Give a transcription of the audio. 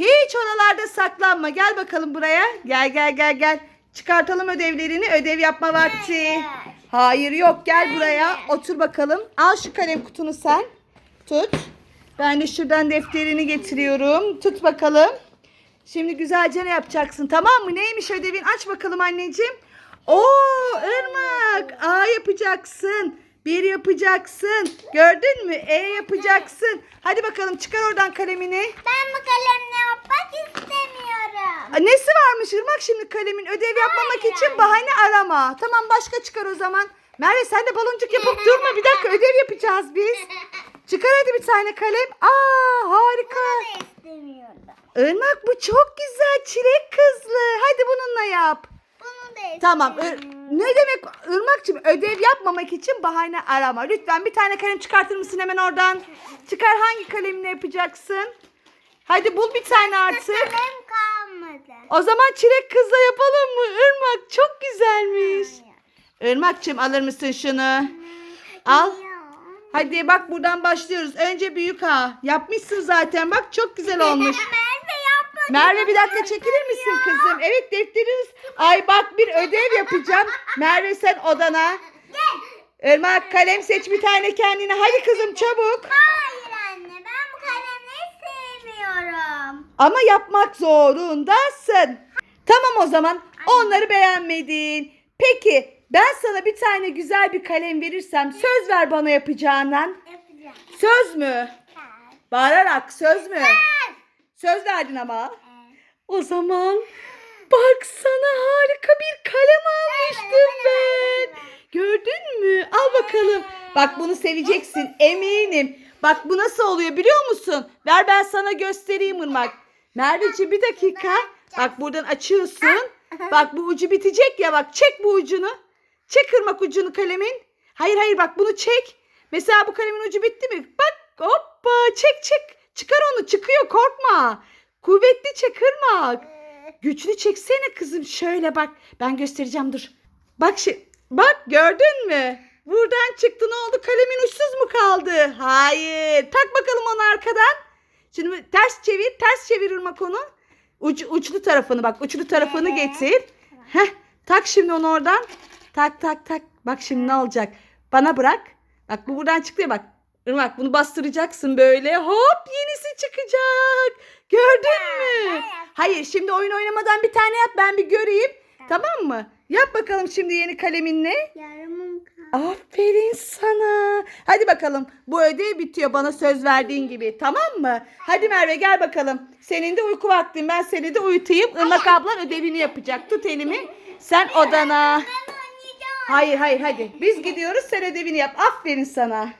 Hiç oralarda saklanma. Gel bakalım buraya. Gel gel gel gel. Çıkartalım ödevlerini. Ödev yapma vakti. Hayır. Yok gel buraya. Otur bakalım. Al şu kalem kutunu sen. Tut. Ben de şuradan defterini getiriyorum. Tut bakalım. Şimdi güzelce ne yapacaksın tamam mı? Neymiş ödevin? Aç bakalım anneciğim. Oo Irmak. A yapacaksın. Bir yapacaksın. Gördün mü? E yapacaksın. Hadi bakalım çıkar oradan kalemini. Ben bu Varmış Irmak şimdi kalemin? Ödev yapmamak Hayır, için bahane arama. Tamam başka çıkar o zaman. Merve sen de baloncuk yapıp durma. Bir dakika ödev yapacağız biz. Çıkar hadi bir tane kalem. Aa harika. İstemiyorum. Irmak bu çok güzel. Çilek kızlı. Hadi bununla yap. Bunu da istemiyorum. Tamam. Ne demek Irmak'cığım ödev yapmamak için bahane arama. Lütfen bir tane kalem çıkartır mısın hemen oradan? Çıkar hangi kalemle yapacaksın? Hadi bul bir tane artık. O zaman çilek kızla yapalım mı? Irmak çok güzelmiş. Irmak'cığım alır mısın şunu? Al. Hadi bak buradan başlıyoruz. Önce büyük A. Yapmışsın zaten. Bak çok güzel olmuş. Merve bir dakika çekilir misin kızım? Evet defteriniz. Ay bak bir ödev yapacağım. Merve sen odana. Irmak kalem seç bir tane kendine. Hadi kızım çabuk. Hayır anne ben bu kalemleri sevmiyorum. Ama yapmak zorundasın. Tamam o zaman. Onları beğenmedin. Peki ben sana bir tane güzel bir kalem verirsem söz ver bana yapacağından. Yapacağım. Söz mü? Bağırarak söz mü? Söz verdin ama. O zaman bak sana harika bir kalem almıştım ben. Gördün mü? Al bakalım. Bak bunu seveceksin eminim. Bak bu nasıl oluyor biliyor musun? Ver ben sana göstereyim Irmak. Merveciğim bir dakika. Bak buradan açıyorsun. Bak bu ucu bitecek ya bak çek bu ucunu. Çek Irmak ucunu kalemin. Hayır hayır bak bunu çek. Mesela bu kalemin ucu bitti mi? Bak hoppa çek çek. Çıkar onu çıkıyor korkma. Kuvvetli çek Irmak. Güçlü çeksene kızım şöyle bak. Ben göstereceğim dur. Bak şi- bak gördün mü? Buradan çıktı ne oldu? Kalemin uçsuz mu kaldı? Hayır. Tak bakalım onu arkadan. Şimdi ters çevir. Ters çevir Irmak onu. Uç, uçlu tarafını bak. Uçlu tarafını getir. Heh. Tak şimdi onu oradan. Tak tak tak. Bak şimdi ne olacak? Bana bırak. Bak bu buradan çıktı ya bak. Irmak bunu bastıracaksın böyle. Hop yenisi çıkacak. Gördün mü? Hayır şimdi oyun oynamadan bir tane yap ben bir göreyim. Tamam mı? Yap bakalım şimdi yeni kaleminle. Yarımım kaldı. Aferin sana. Hadi bakalım bu ödev bitiyor bana söz verdiğin gibi tamam mı? Hadi Merve gel bakalım. Senin de uyku vaktin ben seni de uyutayım. Irmak ablan ödevini yapacak. Tut elimi. Sen odana. Hayır hayır hadi. Biz gidiyoruz sen ödevini yap. Aferin sana.